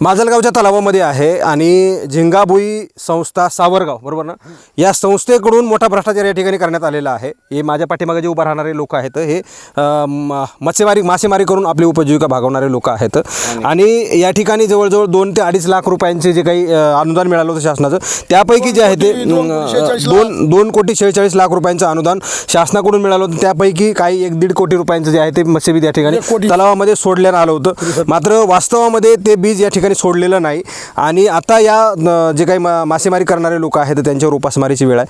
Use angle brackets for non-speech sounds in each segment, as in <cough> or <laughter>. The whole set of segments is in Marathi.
माजलगावच्या तलावामध्ये आहे आणि झिंगाभुई संस्था सावरगाव बरोबर ना? या संस्थेकडून मोठा भ्रष्टाचार या ठिकाणी करण्यात आलेला आहे. हे माझ्या पाठीमागे जे उभा राहणारे लोक आहेत हे अ, म- मच्छीमारी मासेमारी करून आपली उपजीविका भागवणारे लोक आहेत. आणि या ठिकाणी जवळजवळ दोन ते अडीच लाख रुपयांचे जे काही अनुदान मिळालं होतं शासनाचं त्यापैकी जे आहे ते दोन. दोन कोटी शेहेचाळीस लाख रुपयांचं अनुदान शासनाकडून मिळालं होतं. त्यापैकी काही एक दीड कोटी रुपयांचं जे आहे ते मत्स्यबीज या ठिकाणी. तलावामध्ये सोडण्यात आलं होतं. मात्र वास्तवामध्ये ते बीज या ठिकाणी सोडलेलं नाही. आणि आता या जे काही मा मासेमारी करणारे लोक आहेत त्यांच्यावर उपासमारीची वेळ आहे.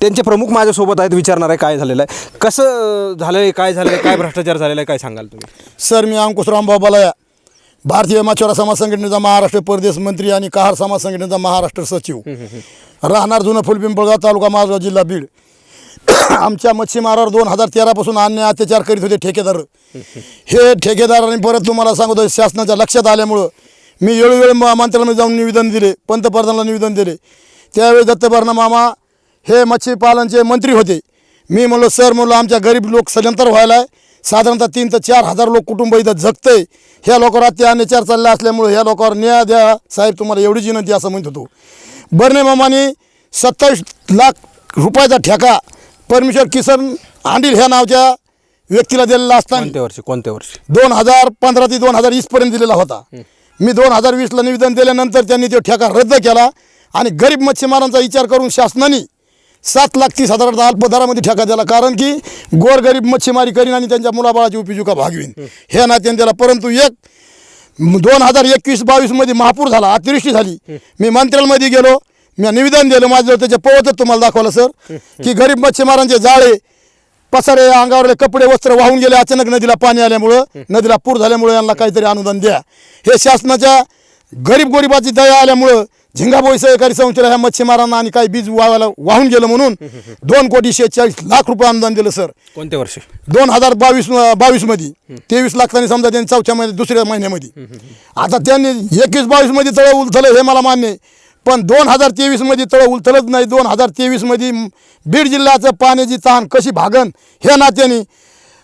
त्यांचे प्रमुख माझ्यासोबत आहेत विचारणार आहे काय झालेलं आहे. कसं अं, झालंय काय झालेलं आहे काय भ्रष्टाचार झालेला आहे काय सांगाल तुम्ही? सर मी अंकुश रामभाऊ बलाया भारतीय मच्छुरा समाज संघटनेचा महाराष्ट्र परदेश मंत्री आणि कहार समाज संघटनेचा महाराष्ट्र सचिव. राहणार जुनं फुलपिंपळगाव तालुका माजगाव जिल्हा बीड. <coughs> आमच्या मच्छीमारावर दोन हजार तेरापासून अन्याय अत्याचार करीत होते ठेकेदार. हे ठेकेदारांनी परत तुम्हाला सांगतो शासनाच्या लक्षात आल्यामुळं मी वेळोवेळी म- मंत्र्यांमध्ये जाऊन निवेदन दिले पंतप्रधानाला निवेदन दिले. त्यावेळी दत्तभरणा मामा हे मच्छीपालनचे मंत्री होते. मी म्हणलो सर म्हणलो आमच्या गरीब लोक सजंतर व्हायला आहे. साधारणतः तीन ते चार हजार लोक कुटुंब इथं जगतंय. ह्या लोकांवर अत्या अत्याचार चालले असल्यामुळे ह्या लोकांवर न्याय द्या. साहेब तुम्हाला एवढीच विनंती असं म्हणत होतो. बर्ने मामाने सत्तावीस लाख रुपयाचा ठेका परमेश्वर किसन आंडील ह्या नावच्या व्यक्तीला दिलेला असताना कोणत्या वर्षी? कोणत्या वर्षी? दोन हजार पंधरा ते दोन हजार वीसपर्यंत दिलेला होता. मी दोन हजार वीसला निवेदन दिल्यानंतर त्यांनी तो ठेका रद्द केला आणि गरीब मच्छीमारांचा विचार करून शासनाने सात लाख तीस हजाराचा अल्पदरामध्ये ठेका दिला. कारण की गोरगरीब मच्छीमारी करीन आणि त्यांच्या मुलाबाळाची उपजीविका भागवीन. हे नात्याने दिला. परंतु एक दोन हजार एकवीस बावीसमध्ये महापूर झाला. अतिवृष्टी झाली. मी मंत्र्यांमध्ये गेलो. मी निवेदन दिलं. माझं त्याचे पवतच तुम्हाला दाखवलं सर. की गरीब मच्छीमारांचे जाळे पसारे अंगावरले कपडे वस्त्र वाहून गेले अचानक नदीला पाणी आल्यामुळं. नदीला पूर झाल्यामुळं यांना काहीतरी अनुदान द्या. हे शासनाच्या गरीब गरिबाची दया आल्यामुळं झिंगाभोई सहकारी संस्थेला ह्या मच्छीमारांना आणि काही बीज वावायला वाहून गेलं म्हणून दोन कोटी शेहेचाळीस लाख रुपये अनुदान दिलं सर. कोणत्या वर्षी? दोन हजार बावीस बावीसमध्ये तेवीस लाखांनी समजा त्यांनी चौथ्या महिन्यात दुसऱ्या महिन्यामध्ये. आता त्यांनी एकवीस बावीसमध्ये तळं उलथलं हे मला मान्य आहे. पण दोन हजार तेवीसमध्ये तळं उलथलंच नाही. दोन हजार तेवीसमध्ये बीड जिल्ह्याचं पाण्याची ताण कशी भागन ह्या नात्याने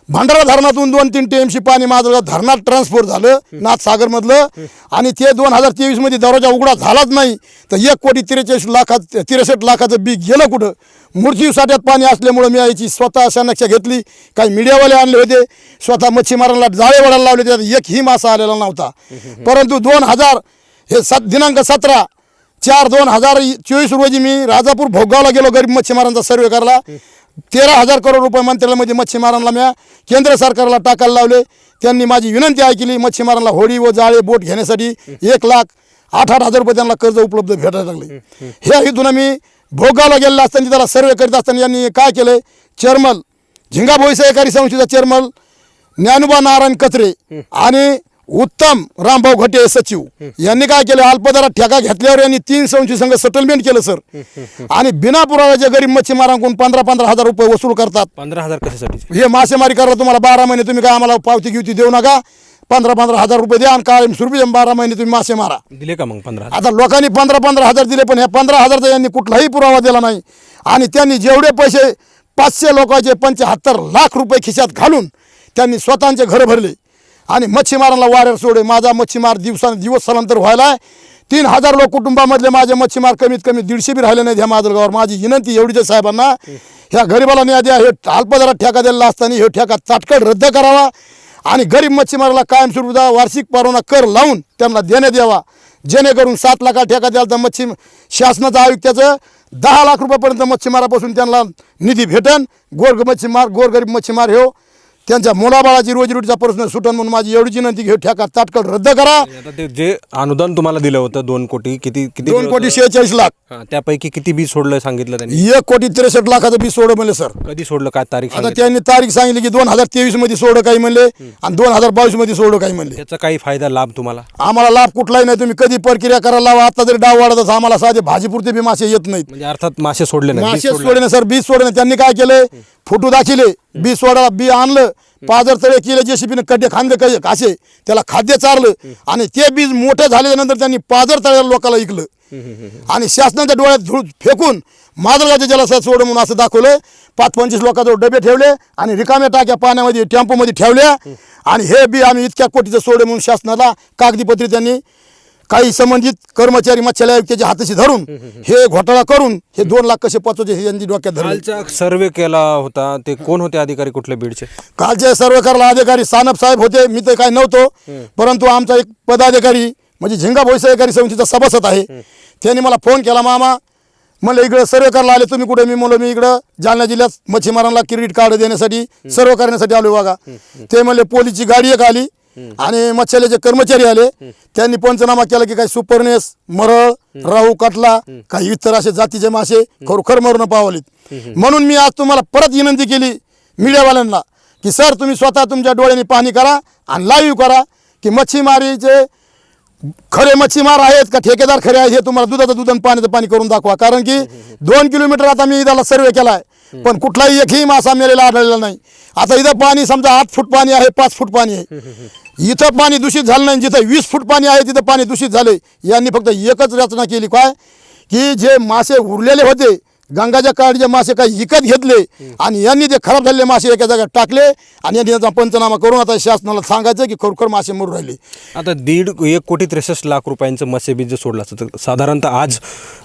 भंडारा धरणातून दोन तीन टीएमसी पाणी माझं धरणात ट्रान्सफर झालं नाथसागरमधलं. आणि ते दोन हजार तेवीसमध्ये दरवाजा उघडा झालाच नाही. तर एक कोटी त्रेचाळीस लाखात त्रेसष्ट लाखाचं बी गेलं कुठं? मूर्ती साठ्यात पाणी असल्यामुळं मी याची स्वतः सनक्षा घेतली. काही मीडियावाले आणले होते. स्वतः मच्छीमारांना जाळे वडायला लावले त्यात एकही मासा आलेला नव्हता. परंतु दोन हजार हे सात दिनांक सतरा चार दोन हजार चोवीस रोजी मी राजापूर भोगावला गेलो गरीब मच्छीमारांचा सर्वे करायला. तेरा हजार करोड रुपये मंत्र्यालयामध्ये मच्छीमारांना म्या केंद्र सरकारला टाकायला लावले. त्यांनी माझी विनंती ऐकली मच्छीमारांना होडी व जाळे बोट घेण्यासाठी एक लाख आठ आठ हजार रुपये त्यांना कर्ज उपलब्ध भेटायला लागले. ह्या हेतून मी भोगावला गेलेला असताना त्याला सर्वे करीत असताना यांनी काय केलं चेअरमल झिंगाभोई सहकारी संस्थेचा चेअरमल ज्ञानोबा नारायण कचरे आणि उत्तम रामभाऊ घटे सचिव. यांनी काय केलं? अल्पदरात ठेका घेतल्यावर यांनी तीन संस्थी संघ सेटलमेंट केलं सर आणि बिना पुराव्याचे गरीब मच्छीमारांकडून पंधरा पंधरा हजार रुपये वसूल करतात. पंधरा हजार कशासाठी? हे मासेमारी करायला तुम्हाला बारा महिने तुम्ही काय आम्हाला पावती गिवती देऊ नका. पंधरा पंधरा हजार रुपये द्या आणि कायम स्वरूपी बारा महिने तुम्ही मासे मारा. दिले का मग पंधरा आता लोकांनी पंधरा पंधरा हजार दिले पण ह्या पंधरा हजारचा यांनी कुठलाही पुरावा दिला नाही. आणि त्यांनी जेवढे पैसे पाचशे लोकांचे पंच्याहत्तर लाख रुपये खिशात घालून त्यांनी स्वतःचे घरं भरले. आणि मच्छीमारांना वाऱ्यावर सोडे माझा मच्छीमार दिवसा दिवस स्थलांतर व्हायला आहे. तीन हजार लोक कुटुंबामधले माझे मच्छीमार कमीत कमी दीडशे बी राहिले नाहीत ह्या माजलगावर माझी विनंती एवढीच साहेबांना. ह्या गरीबाला न्याय द्या हे अल्पदरात ठेका दिलेला असताना हे ठेका तात्काळ रद्द करावा आणि गरीब मच्छीमाराला कायमस्वरूपचा वार्षिक परवाना कर लावून त्यांना देण्यात यावा जेणेकरून सात लाखा ठेका द्याल तर मच्छी शासनाचं आयुक्ताचं दहा लाख रुपयापर्यंत मच्छीमारापासून त्यांना निधी भेटन. गोर मच्छीमार गोरगरीब मच्छीमार हो. त्यांच्या मुलाबाळाची रोजीरोटीचा प्रश्न सुटन म्हणून माझी एवढीच विनंती घेऊ ठेका तात्काळ रद्द करा. आता ते जे अनुदान तुम्हाला दिलं होतं दोन कोटी किती किती दोन दिलं कोटी होतं? शेहेचाळीस लाख. हां, त्यापैकी किती बी सोडलं सांगितलं त्यांनी? एक कोटी त्रेसष्ट लाखाचं बी सोड म्हणले सर. कधी सोडलं? काय तारीख आता सांगितली? त्यांनी तारीख सांगितली की दोन हजार तेवीसमध्ये सोड काही म्हणले आणि दोन हजार बावीसमध्ये सोड काही म्हणले. त्याचा काही फायदा लाभ तुम्हाला? आम्हाला लाभ कुठलाही नाही. तुम्ही कधी प्रक्रिया करायला लावा. आता जरी डाव वाढत आम्हाला साधे भाजीपुरते बी मासे येत नाहीत. म्हणजे अर्थात मासे सोडले नाही मासे सोडलं. सोडणे सर. बीज सोडणे त्यांनी काय केलंय फुटू दाखिले. बी सोडायला बी आणलं. पाजर तळे केले जेसीबीने कड्डे खांदे काही असे त्याला खाद्य चारलं आणि ते बीज मोठं झाल्यानंतर त्यांनी पाजर तळ्याला लोकांना ऐकलं आणि शासनाच्या डोळ्यात धूळ फेकून माजलगावच्या जलाशयात सोड म्हणून असं दाखवलं. पाच पंचवीस लोकांजवळ डबे ठेवले आणि रिकाम्या टाक्या पाण्यामध्ये टेम्पोमध्ये ठेवल्या. आणि हे बी आम्ही इतक्या कोटीचं सोड म्हणून शासनाला कागदीपत्री त्यांनी काही संबंधित कर्मचारी मच्छालय आयुक्ताच्या हाताशी धरून हे घोटाळा करून हे दोन लाख कसे पोचवचे हे यांनी डोक्यात धरले. सर्वे केला होता. ते कोण होते अधिकारी कुठले बीडचे? कालचे सर्व करायला अधिकारी सानप साहेब होते. मी तर काही नव्हतो. परंतु आमचा एक पदाधिकारी म्हणजे झिंगाभोई सहकारी समितीचा सभासद आहे. त्यांनी मला फोन केला मामा म्हणलं इकडं सर्व करायला आले तुम्ही कुठे? मी म्हणलो मी इकडं जालना जिल्ह्यात मच्छीमारांना क्रेडिट कार्ड देण्यासाठी सर्व करण्यासाठी आलो बघा. ते म्हणले पोलीसची गाडी एक आली. आणि मच्छालयाचे कर्मचारी आले. त्यांनी पंचनामा केला की काही सुपरनेस मरळ राहू कटला काही इतर असे जातीचे मासे खरोखर मरून पावलेत. म्हणून मी आज तुम्हाला परत विनंती केली मीडियावाल्यांना की सर तुम्ही स्वतः तुमच्या डोळ्यांनी पाहणी करा आणि लाईव्ह करा की मच्छीमारीचे खरे मच्छीमार आहेत का ठेकेदार खरे आहेत हे तुम्हाला दुधाचं दूध आणि पाण्याचं पाणी करून दाखवा. कारण की दोन किलोमीटर आता मी इथला सर्वे केला आहे पण कुठलाही एकही मासा मेलेला आढळलेला नाही. आता इथं पाणी समजा आठ फूट पाणी आहे पाच फूट पाणी आहे. इथं पाणी दूषित झालं नाही जिथं वीस फूट पाणी आहे तिथं पाणी दूषित झाले यांनी फक्त एकच रचना केली. काय? की जे मासे उरलेले होते गंगाच्या काळचे मासे काही विकत घेतले आणि यांनी ते खराब झालेले मासे एका जागेत टाकले आणि यांनी याचा पंचनामा करून आता शासनाला सांगायचं की खरोखर मासे मरून राहिले. आता दीड एक कोटी त्रेसष्ट लाख रुपयांचं मत्स्यबीज जर सोडलं असतं तर साधारणतः आज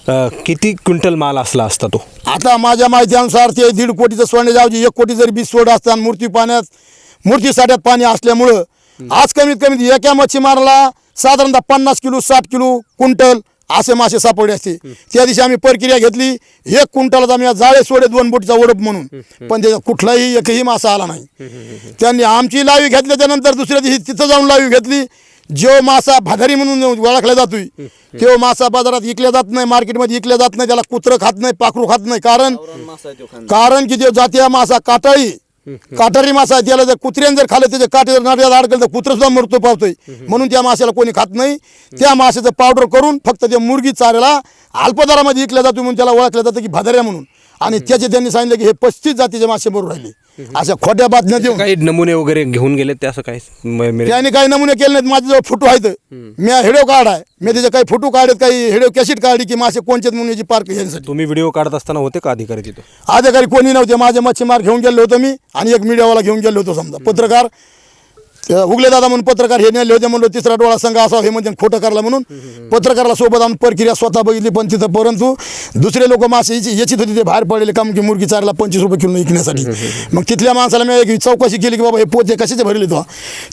अ, किती क्विंटल माल असला असता तो? आता माझ्या माहितीनुसार ते दीड कोटीचं सोडण्याऐवजी एक कोटी जरी बीज सोडलं असतं आणि मूर्ती पाण्यात मूर्ती साठ्यात पाणी असल्यामुळं आज कमीत कमी एका मच्छीमाराला साधारणतः पन्नास किलो साठ किलो क्विंटल असे मासे सापडले असते. त्या दिवशी आम्ही प्रक्रिया घेतली. एक क्विंटलच आम्ही जाळे सोडे दोन बोटीचा ओढप म्हणून. पण त्याचा कुठलाही एकही मासा आला नाही. त्यांनी आमची लावी घेतल्याच्या नंतर दुसऱ्या दिवशी तिथं जाऊन लावी घेतली. जो मासा भादारी म्हणून ओळखला जातोय तो मासा बाजारात विकल्या जात नाही मार्केटमध्ये विकल्या जात नाही त्याला कुत्रं खात नाही पाखरू खात नाही. कारण कारण की तो जातीय मासा काटाळी. काटारी मासा आहे त्याला जर कुत्र्याने जर खाल्लं त्याच्या काटे जर नाट्यात अडकलं तर कुत्रं सुद्धा मृत्यू पावतोय. म्हणून त्या माशाला कोणी खात नाही. त्या माशाचं पावडर करून फक्त ते मुरगी चाऱ्याला अल्पदरामध्ये विकल्या जातो म्हणून त्याला ओळखलं जातं की भादऱ्या म्हणून. आणि त्याचे त्यांनी सांगितलं की हे पस्तीस जातीचे मासे बरोबर राहिले. अशा खोट्या बातम्या देऊन. काही नमुने वगैरे घेऊन गेले ते असं मेरे- त्याने काही नमुने केले नाहीत. माझ्याजवळ फोटो आहेत. मी हेडो कार्ड आहे मी त्याचे काही फोटो काढत काही हेडो कॅसेट काढली की मासे कोणचे म्हणून याची पार्क यांसाठी तुम्ही व्हिडिओ काढत असताना होते का अधिकारी तिथं? अधिकारी कोणी नव्हते. माझे मच्छीमार घेऊन गेलो होतो मी आणि एक मीडियावाला घेऊन गेलो होतो समजा. पत्रकार उगले दादा म्हणून पत्रकार हे नेले होते म्हणलं तिसरा डोळा संघ असा हे म्हणजे खोटं करला म्हणून पत्रकाराला सोबत आणून प्रक्रिया स्वतः बघितली पण तिथं परंतु दुसरे लोक मासे याची याचीत होते ते बाहेर पडलेले काम की मुरगी चारला पंचवीस रुपये किलो विकण्यासाठी. मग तिथल्या माणसाला मी एक चौकशी केली की बाबा हे पोते कशाचे भरले तो?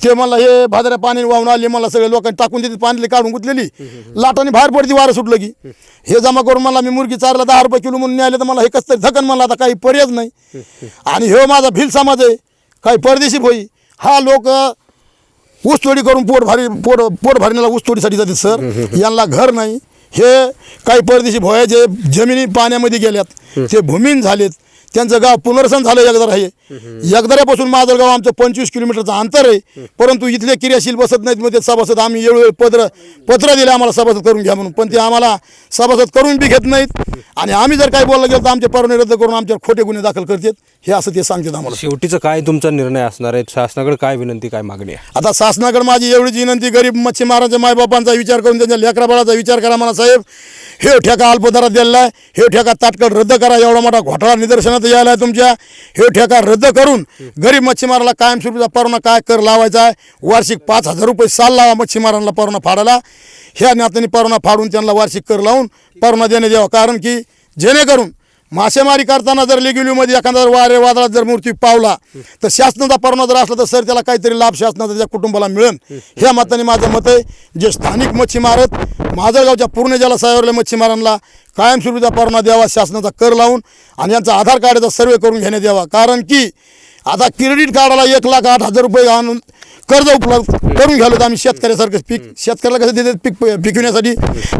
ते मला हे भादऱ्या पाणी वाहून आले मला सगळे लोकांनी टाकून तिथे पाणी काढून गुतलेली. लाटाने बाहेर पडती वारं सुटलं की. हे जमा करून मला मी मुरगी चारला दहा रुपये किलो म्हणून न्यायला तर मला हे कसं तरी धकन मला आता काही पर्यायच नाही. आणि हे माझा भिल समाज आहे काही परदेशी भोई. हा लोक ऊसतोडी करून पोट भारी पोट पोट भरण्याला ऊसतोडीसाठी जाते सर. यांना घर नाही. हे काही परदेशी भोयाचे जमिनी पाण्यामध्ये गेल्यात. ते भूमीन झालेत. त्यांचं गाव पुनर्वसन झालं एकदार आहे. माझं गाव आमचं पंचवीस किलोमीटरचं अंतर आहे. परंतु इथले क्रियाशील बसत नाहीत मग ते सभासद आम्ही वेळोवेळी पत्र पत्र दिले आम्हाला सभासद करून घ्या म्हणून. पण ते आम्हाला सभासद करून बी घेत नाहीत. आणि आम्ही जर काही बोललं गेलं तर आमचे परवाने रद्द करून आमच्यावर खोटे गुन्हे दाखल करतात. हे असं ते सांगतात आम्हाला. शेवटीचं काय तुमचा निर्णय असणार आहे? शासनाकडे काय विनंती काय मागणी आहे? आता शासनाकडे माझी एवढीच विनंती गरीब मच्छीमारांच्या मायबापांचा विचार करून त्यांच्या लेकराबाळाचा विचार करा मला साहेब. हे ठेका अल्पदरात दिलेला आहे. हे ठेका तात्काळ रद्द करा. एवढा मोठा घोटाळा निदर्शनात यायला आहे तुमच्या. हे ठेका रद्द करून गरीब मच्छीमाराला कायमस्वरूपीचा परवाना काय कर लावायचा आहे? वार्षिक पाच हजार रुपये साल लावा मच्छीमारांना परवाना फाडायला. ह्या नात्याने परवाना फाडून त्यांना वार्षिक कर लावून परवाना देण्यात यावा कारण की जेणेकरून मासेमारी करताना जर लेगिवलीमध्ये एखादा जर वारे वादळात जर मृत्यू पावला तर शासनाचा परवाना जर असला तर सर त्याला काहीतरी लाभ शासनाचा त्या कुटुंबाला मिळेल. ह्या मताने माझं मत आहे जे स्थानिक मच्छीमार माजळगावच्या पूर्ण ज्याला सावरल्या मच्छीमारांना कायमस्वरूपीचा परवाना द्यावा शासनाचा कर लावून आणि यांचा आधार कार्डाचा सर्वे करून घेण्यात यावा कारण की आता क्रेडिट कार्डाला एक लाख आठ हजार रुपये आणून कर्ज उपलब्ध करून घ्यालो तर आम्ही शेतकऱ्यासारखं पीक शेतकऱ्याला कसं देतात पीक पिकविण्यासाठी?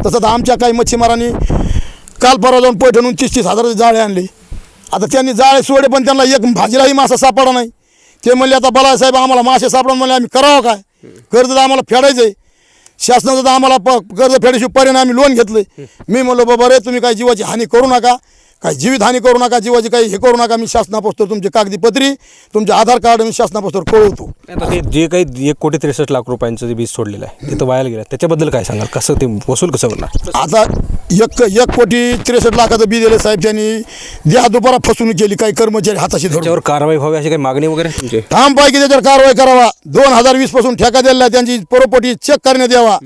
तसंच आमच्या काही मच्छीमारांनी काल परवा जाऊन पैठणून तीस तीस हजाराचे जाळे आणले. आता त्यांनी जाळे सोडे पण त्यांना एक भाजीलाही मासा सापडा नाही. ते म्हणले आता बला साहेब आम्हाला मासे सापडा म्हणले आम्ही करावं काय? कर्ज तर आम्हाला फेडायचं आहे शासनाचं तर आम्हाला प कर्ज फेडायशिवाय पर्याय आम्ही लोन घेतलं मी म्हणलो बाबा रे तुम्ही काय जीवाची हानी करू नका. काही जीवित हानी करू नका जीवाची काही हे करू नका. मी शासनापासून तुमची कागदीपत्री तुमचे आधार कार्ड मी शासनापासून कळवतो. आता ते जे काही एक कोटी त्रेसष्ट लाख रुपयांचं जे बीज सोडलेलं आहे ते तर वायाला गेलं. त्याच्याबद्दल काय सांगाल? कसं ते वसूल कसं होणार? आता एक एक कोटी त्रेसष्ट लाखाचं बी दिले साहेब त्यांनी द्या दुपारा फसवणूक केली काही कर्मचारी हाताशी धरून. त्याच्यावर कारवाई व्हावी अशी काही मागणी वगैरे तुमची? ठामपैकी त्याच्यावर कारवाई करावा. दोन हजार वीसपासून ठेका दिलेला आहे, त्यांची प्रॉपर्टी चेक करण्यात यावा.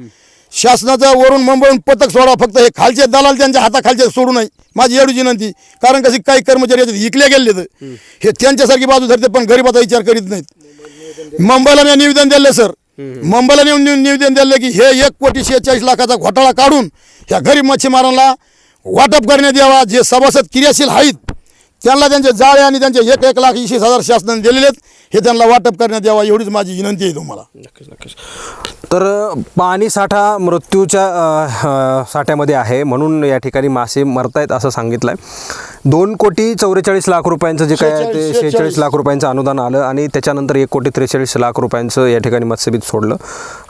शासनाचं वरून मुंबईहून पथक सोडा फक्त हे खालचे दलाल त्यांच्या हाताखालचे सोडू नये. माझी एवढी विनंती. कारण कशी काही कर्मचारी याच्यात इकले गेले तर हे त्यांच्यासारखी बाजू धरते पण गरीबाचा विचार करीत नाहीत. मुंबईला मी निवेदन दिले सर मुंबईला नेऊन निवेदन दिले की हे एक कोटी शेहेचाळीस लाखाचा घोटाळा काढून ह्या गरीब मच्छीमारांना वाटप करण्यात यावा जे सभासद क्रियाशील आहेत. त्यांना त्यांचे जाळे आणि त्यांचे एक एक लाख वीस हजार शासनाने दिलेले आहेत हे त्यांना वाटप करण्यात यावा एवढीच माझी विनंती आहे तुम्हाला. नक्कीच नक्कीच. तर पाणी साठा मृत्यूच्या साठ्यामध्ये आहे. म्हणून या ठिकाणी मासे मरतायत असं सांगितलं आहे दोन कोटी चौवेचाळीस लाख रुपयांचं जे काय आहे ते शेहेचाळीस- लाख रुपयांचं अनुदान आलं आणि त्याच्यानंतर एक कोटी त्रेचाळीस लाख रुपयांचं या ठिकाणी मत्स्यबीज सोडलं.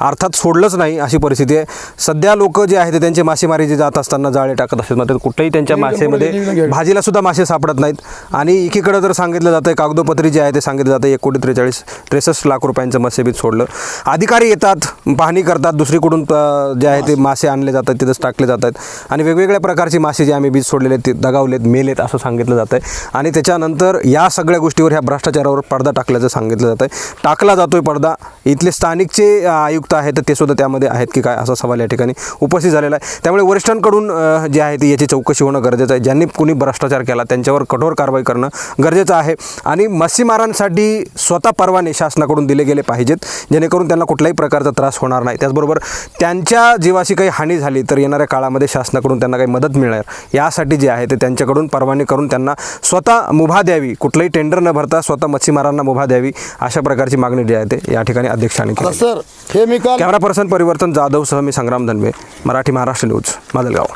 अर्थात सोडलंच नाही अशी परिस्थिती आहे. सध्या लोक जे आहेत ते त्यांचे मासेमारी जे जात असताना जाळे टाकत असतात मात्र कुठेही त्यांच्या मासेमध्ये भाजीला सुद्धा मासे सापडत नाहीत. आणि एकीकडं जर सांगितलं जातं आहे कागदोपत्री जे आहे ते सांगितलं जातं एक कोटी त्रेचाळीस त्रेसष्ट लाख रुपयांचं मत्स्यबीज सोडलं. अधिकारी येतात पाहणी करतात दुसरीकडून जे आहे ते मासे आणले जातात तिथंच टाकले जातात. आणि वेगवेगळ्या प्रकारचे मासे जे आम्ही बीज सोडलेले आहेत ते दगावलेत मेलेत असं सांगितलं जातं आहे आणि त्याच्यानंतर या सगळ्या गोष्टीवर ह्या भ्रष्टाचारावर पडदा टाकल्याचं सांगितलं जातं आहे टाकला जातो आहे पडदा. इथले स्थानिकचे आयुक्त आहेत ते सुद्धा त्यामध्ये आहेत की काय असा सवाल या ठिकाणी उपस्थित झालेला आहे. त्यामुळे वरिष्ठांकडून जे आहे ते याची चौकशी होणं गरजेचं आहे. ज्यांनी कुणी भ्रष्टाचार केला त्यांच्यावर कठोर कारवाई करणं गरजेचं आहे. आणि मच्छीमारांसाठी स्वतः परवाने शासनाकडून दिले गेले पाहिजेत जेणेकरून त्यांना कुठल्याही प्रकारचा त्रास होणार नाही. त्याचबरोबर त्यांच्या जीवाशी काही हानी झाली तर येणाऱ्या काळामध्ये शासनाकडून त्यांना काही मदत मिळणार. यासाठी जे आहे ते त्यांच्याकडून परवाने करून त्यांना स्वतः मुभा द्यावी. कुठलंही टेंडर न भरता स्वतः मच्छीमारांना मुभा द्यावी अशा प्रकारची मागणी जी आहे ते या ठिकाणी अध्यक्षांनी केली सर हे मी कॅमेरा पर्सन परिवर्तन जाधवसह मी संग्राम धनवे मराठी महाराष्ट्र न्यूज माजलगाव